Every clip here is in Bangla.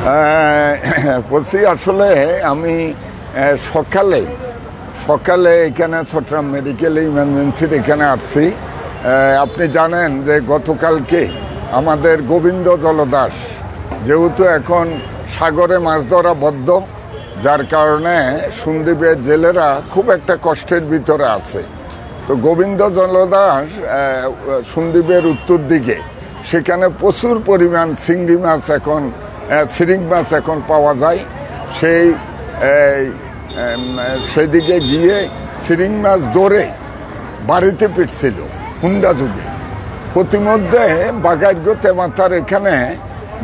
বলছি, আসলে আমি সকালে সকালে এখানে চট্টগ্রাম মেডিকেল ইমার্জেন্সির এখানে আসছি। আপনি জানেন যে গতকালকে আমাদের গোবিন্দ জলদাস, যেহেতু এখন সাগরে মাছ ধরা বদ্ধ যার কারণে সন্দীপের জেলেরা খুব একটা কষ্টের ভিতরে আছে। তো গোবিন্দ জলদাস সন্দীপের উত্তর দিকে, সেখানে প্রচুর পরিমাণ চিংড়ি মাছ এখন সিরিং মাছ এখন পাওয়া যায়। সেই সেদিকে গিয়ে সিরিং মাছ ধরে বাড়িতে ফিরছিল হুন্ডা যুগে। প্রতিমধ্যে বাগাইগ্য তেমাতার এখানে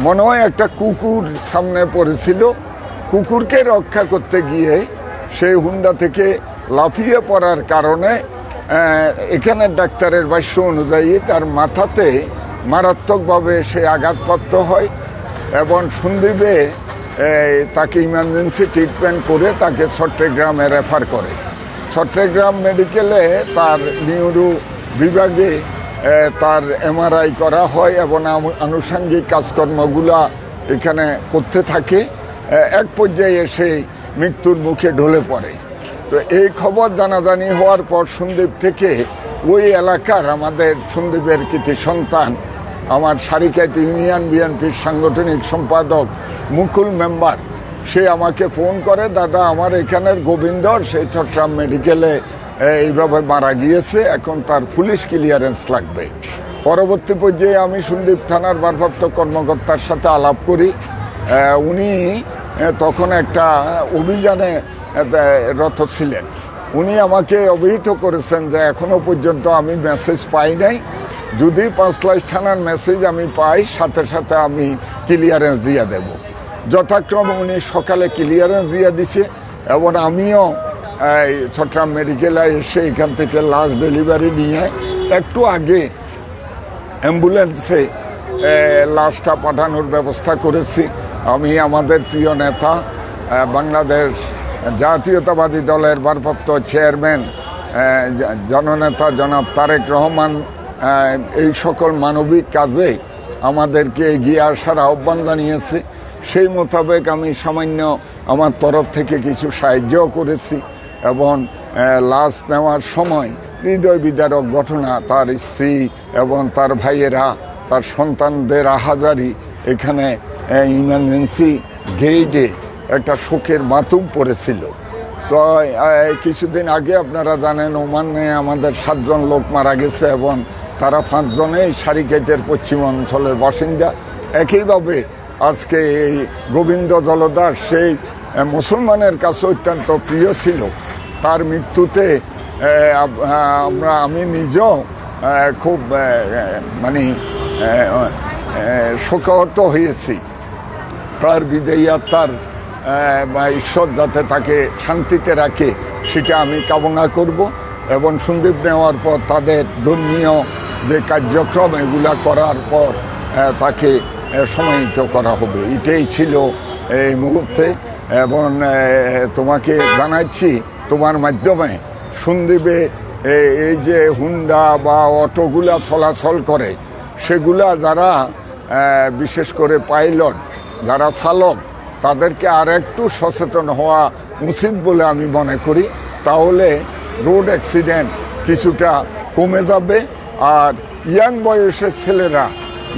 মনে হয় একটা কুকুর সামনে পড়েছিল। কুকুরকে রক্ষা করতে গিয়ে সেই হুন্ডা থেকে লাফিয়ে পড়ার কারণে আহ, এখানের ডাক্তারের ভাষ্য অনুযায়ী তার মাথাতে মারাত্মকভাবে সে আঘাতপ্রাপ্ত হয়। এবং সন্দীপে তাকে ইমার্জেন্সি ট্রিটমেন্ট করে তাকে চট্টগ্রামে রেফার করে। চট্টগ্রাম মেডিকেলে তার নিউরো বিভাগে তার এমআরআই করা হয় এবং আনুষঙ্গিক কাজকর্মগুলা এখানে করতে থাকে। এক পর্যায়ে এসে মৃত্যুর মুখে ঢলে পড়ে। তো এই খবর জানাজানি হওয়ার পর সন্দীপ থেকে ওই এলাকার আমাদের সন্দীপের কৃতি সন্তান আমার সারিকাত ইউনিয়ন বিএনপির সাংগঠনিক সম্পাদক মুকুল মেম্বার। সে আমাকে ফোন করে, দাদা, আমার এখানের গোবিন্দর সেই চট্টগ্রাম মেডিকেলে এইভাবে মারা গিয়েছে, এখন তার পুলিশ ক্লিয়ারেন্স লাগবে। পরবর্তী পর্যায়ে আমি সন্দীপ থানার ভারপ্রাপ্ত কর্মকর্তার সাথে আলাপ করি। উনি তখন একটা অভিযানে রত ছিলেন। উনি আমাকে অবহিত করেছেন যে এখনও পর্যন্ত আমি মেসেজ পাই নাই। যদি পাঁচ পাঁচলাইশ থানার মেসেজ আমি পাই, সাথে সাথে আমি ক্লিয়ারেন্স দিয়ে দেব। যথাক্রমে উনি সকালে ক্লিয়ারেন্স দিয়ে দিছে এবং আমিও, এই চট্টগ্রাম মেডিকেলে এসে এখান থেকে লাস্ট ডেলিভারি নিয়ে একটু আগে অ্যাম্বুলেন্সে লাশটা পাঠানোর ব্যবস্থা করেছি। আমি আমাদের প্রিয় নেতা বাংলাদেশ জাতীয়তাবাদী দলের ভারপ্রাপ্ত চেয়ারম্যান জননেতা জনাব তারেক রহমান এই সকল মানবিক কাজে আমাদেরকে এগিয়ে আসার আহ্বান জানিয়েছে। সেই মোতাবেক আমি সামান্য আমার তরফ থেকে কিছু সাহায্যও করেছি এবং লাশ নেওয়ার সময় হৃদয় বিদারক ঘটনা তার স্ত্রী এবং তার ভাইয়েরা, তার সন্তানদের আহাজারি এখানে ইমার্জেন্সি গেইডে একটা শোকের মাতুম পড়েছিল। তো কিছুদিন আগে আপনারা জানেন, ওমানে আমাদের সাতজন লোক মারা গেছে এবং তারা পাঁচজনেই সারিকেতের পশ্চিম অঞ্চলের বাসিন্দা। একইভাবে আজকে এই গোবিন্দ জলদাস সেই মুসলমানের কাছে অত্যন্ত প্রিয় ছিল। তার মৃত্যুতে আমরা, আমি নিজেও খুব মানে শোকাহত হয়েছি। তার বিদেয়ী তার ঈশ্বর যাতে তাকে শান্তিতে রাখে, সেটা আমি কামনা করব এবং সন্দীপ নেওয়ার পর তাদের ধর্মীয় যে কার্যক্রম এগুলা করার পর তাকে সমাহিত করা হবে। এটাই ছিল এই মুহূর্তে। এবং তোমাকে জানাচ্ছি, তোমার মাধ্যমে সন্দীপে এই যে হুন্ডা বা অটোগুলা চলাচল করে, সেগুলা যারা বিশেষ করে পাইলট, যারা চালক, তাদেরকে আর একটু সচেতন হওয়া উচিত বলে আমি মনে করি। তাহলে রোড অ্যাক্সিডেন্ট কিছুটা কমে যাবে। আর ইয়াং বয়সের ছেলেরা,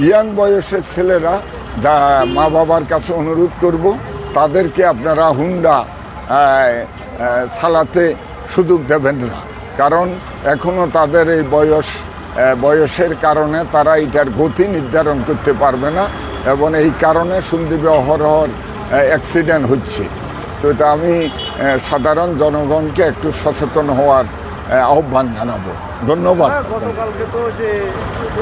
ইয়াং বয়সের ছেলেরা যা মা বাবার কাছে অনুরোধ করব, তাদেরকে আপনারা হুন্ডা চালাতে সুযোগ দেবেন না। কারণ এখনও তাদের এই বয়স বয়সের কারণে তারা এটার গতি নির্ধারণ করতে পারবে না এবং এই কারণে সন্দীপে অহরহর অ্যাক্সিডেন্ট হচ্ছে। তো আমি সাধারণ জনগণকে একটু সচেতন হওয়ার আহ্বান জানাব। ধন্যবাদ। হ্যাঁ, গতকালকে তো যে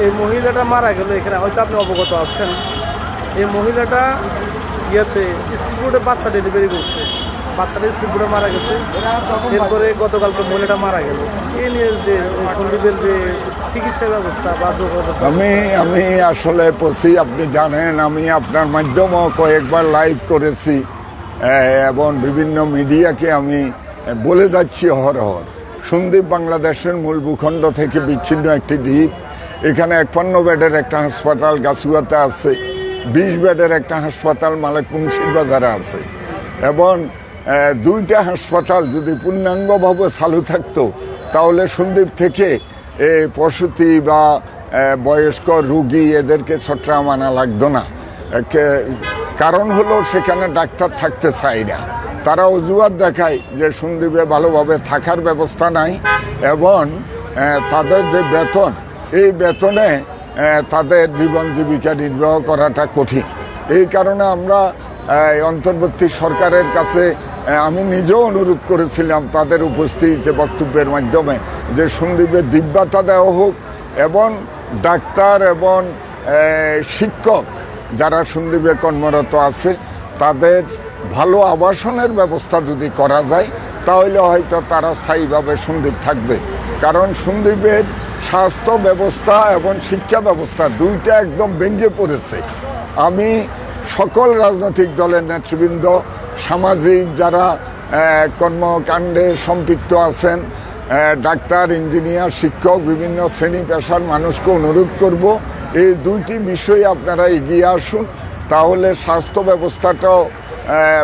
এই মহিলাটা মারা গেল এখানে হয়তো আপনি অবগত আছেন। এই মহিলাটা ইয়েতে স্পিডবোর্ডে বাচ্চা ডেলিভারি করছে। বাচ্চাটা স্পিডবোর্ডে মারা গেছে। এরপরে গতকালকে মহিলাটা মারা গেল। এ নিয়ে যে সন্দীপের যে চিকিৎসা ব্যবস্থা বা যোগাযোগ আমি আমি আসলে পড়ছি আপনি জানেন আমি আপনার মাধ্যমেও কয়েকবার লাইভ করেছি। এবং বিভিন্ন মিডিয়াকে আমি বলে যাচ্ছি অহরহর সন্দীপ বাংলাদেশের মূল ভূখণ্ড থেকে বিচ্ছিন্ন একটি দ্বীপ। এখানে একপান্ন বেডের একটা হাসপাতাল গাছুয়াতে আছে, বিশ বেডের একটা হাসপাতাল মালিক মুন্সির বাজারে আছে এবং দুইটা হাসপাতাল যদি পূর্ণাঙ্গভাবে চালু থাকতো, তাহলে সন্দীপ থেকে প্রসূতি বা বয়স্ক রুগী এদেরকে ছট্রাম আনা লাগতো না। কারণ হলো সেখানে ডাক্তার থাকতে চায় না। তারা অজুহাত দেখায় যে সন্দীপে ভালোভাবে থাকার ব্যবস্থা নাই এবং তাদের যে বেতন, এই বেতনে তাদের জীবন জীবিকা নির্বাহ করাটা কঠিন। এই কারণে আমরা অন্তর্বর্তী সরকারের কাছে আমি নিজেও অনুরোধ করেছিলাম তাদের উপস্থিতিতে বক্তব্যের মাধ্যমে যে সন্দীপের দিব্যাতা দেওয়া হোক এবং ডাক্তার এবং শিক্ষক যারা সন্দীপে কর্মরত আছে, তাদের ভালো আবাসনের ব্যবস্থা যদি করা যায়, তাহলে হয়তো তারা স্থায়ীভাবে সন্দীপ থাকবে। কারণ সন্দীপের স্বাস্থ্য ব্যবস্থা এবং শিক্ষা ব্যবস্থা দুইটা একদম ভেঙে পড়েছে। আমি সকল রাজনৈতিক দলের নেতৃবৃন্দ, সামাজিক যারা কর্মকাণ্ডে সম্পৃক্ত আছেন ডাক্তার, ইঞ্জিনিয়ার, শিক্ষক, বিভিন্ন শ্রেণি পেশার মানুষকে অনুরোধ করব, এই দুইটি বিষয়ে আপনারা এগিয়ে আসুন, তাহলে স্বাস্থ্য ব্যবস্থাটাও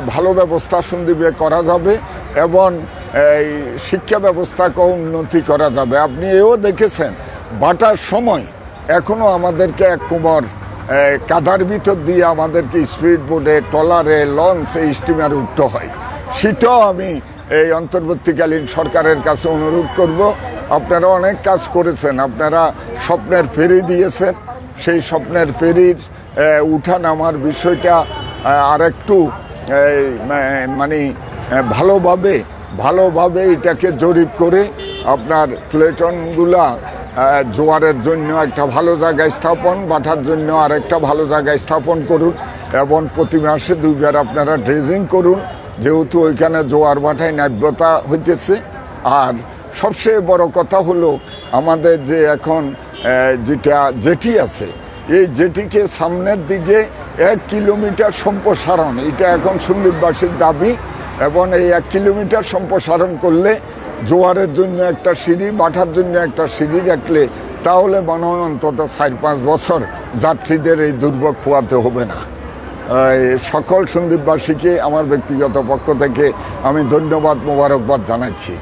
ভালো ব্যবস্থা সন্দীপে করা যাবে এবং এই শিক্ষা ব্যবস্থাকেও উন্নতি করা যাবে। আপনি এও দেখেছেন বাটার সময় এখনও আমাদেরকে এক কোমর কাদার ভিতর দিয়ে আমাদেরকে স্পিড বোটে ট্রলারে লঞ্চ এই স্টিমার উঠতে হয়। সেটাও আমি এই অন্তর্বর্তীকালীন সরকারের কাছে অনুরোধ করব। আপনারা অনেক কাজ করেছেন আপনারা স্বপ্নের ফেরি দিয়েছেন। সেই স্বপ্নের ফেরির উঠা নামার বিষয়টা এই, মা- মানে ভালোভাবে ভালোভাবে এটাকে জরিপ করে আপনার প্লেটনগুলা জোয়ারের জন্য একটা ভালো জায়গায় স্থাপন বাটার জন্য আরেকটা ভালো জায়গায় স্থাপন করুন এবং প্রতি মাসে দুইবার আপনারা ড্রেজিং করুন। যেহেতু ওইখানে জোয়ার বাটায় নাব্যতা হইতেছে। আর সবচেয়ে বড় কথা হলো, আমাদের যে এখন যেটা, জেটি আছে এই যেটিকে সামনের দিকে এক কিলোমিটার সম্প্রসারণ, এটা এখন সন্দীপবাসীর দাবি, এবং এই এক কিলোমিটার সম্প্রসারণ করলে জোয়ারের জন্য একটা সিঁড়ি বাঠার জন্য একটা সিঁড়ি রাখলে তাহলে মনে হয় অন্তত চার পাঁচ বছর যাত্রীদের এই দুর্ভোগ পোয়াতে হবে না। সকল সন্দীপবাসীকে আমার ব্যক্তিগত পক্ষ থেকে আমি ধন্যবাদ, মোবারকবাদ জানাচ্ছি।